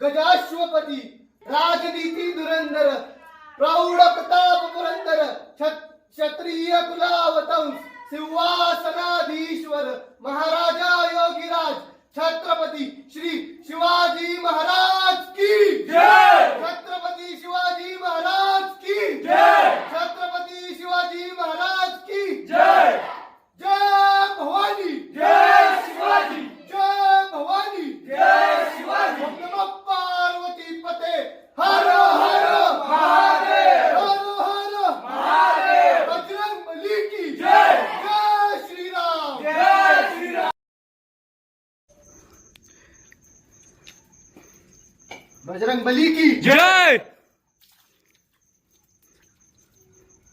गजाश्वपती राजनीती दुरंदर प्रौढ प्रताप पुरंदर क्षत्रिय कुलावतंस सिंहासनाधीश्वर महाराज बजरंग बली की। जय!